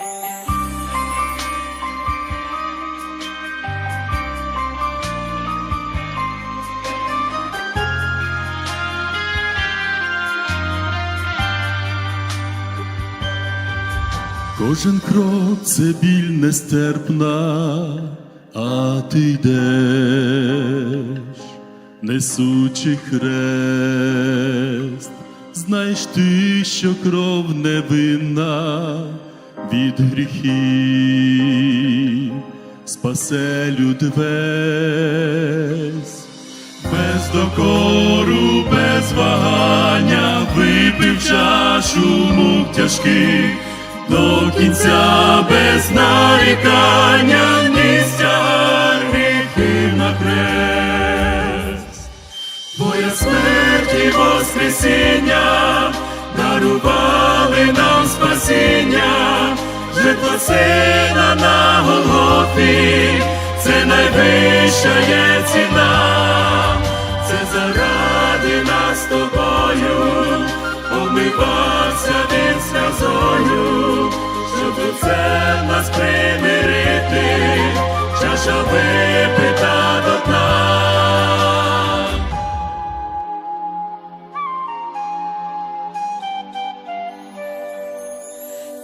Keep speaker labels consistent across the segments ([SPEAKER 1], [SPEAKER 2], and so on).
[SPEAKER 1] Кожен крок це біль нестерпна, а ти йдеш, несучи хрест, знаєш ти, що кров невинна від гріхів, спасе люд весь. Без докору, без вагання випив чашу мук тяжких, до кінця без нарікання ніс тягар гріхів на хрест. Твоя смерть і воскресіння дарували нам жертва сина на Голгофі, це найвища є ціна, це заради нас тобою, омивався він сльозою, щоб це нас примирити, чаша випита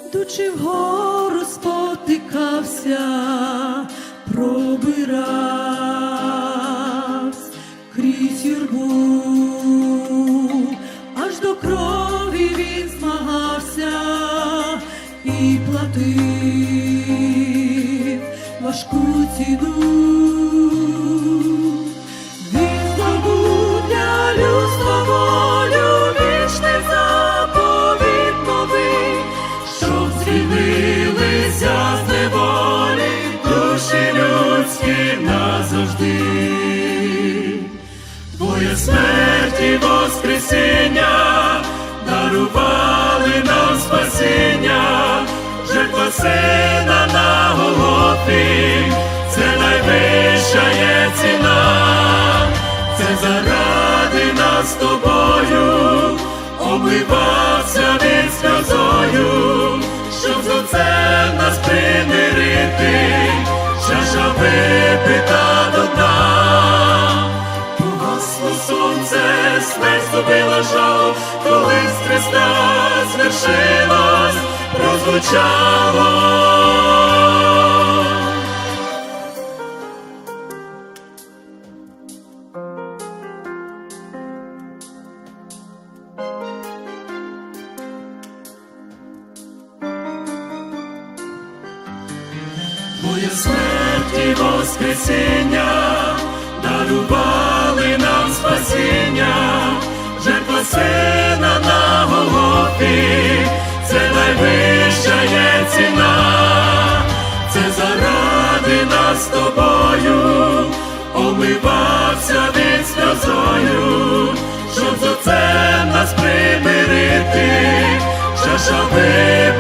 [SPEAKER 2] Йдучи вгору спотикався, пробирався крізь юрбу, аж до крові він змагався і платив важку ціну. Воскресіння. Дарували нам спасіння, жертва сина на Голгофі, це найвища є ціна, це заради нас тобою, обливався він сльозою, щоб смерть здобила жало, коли з Христа звершилось, прозвучало. Твоя смерть і воскресіння нам спасіння, жертва сина на Голгофі, це найвища є ціна, це заради нас тобою, омивався він сльозою, щоб за це нас примирити, чаша ви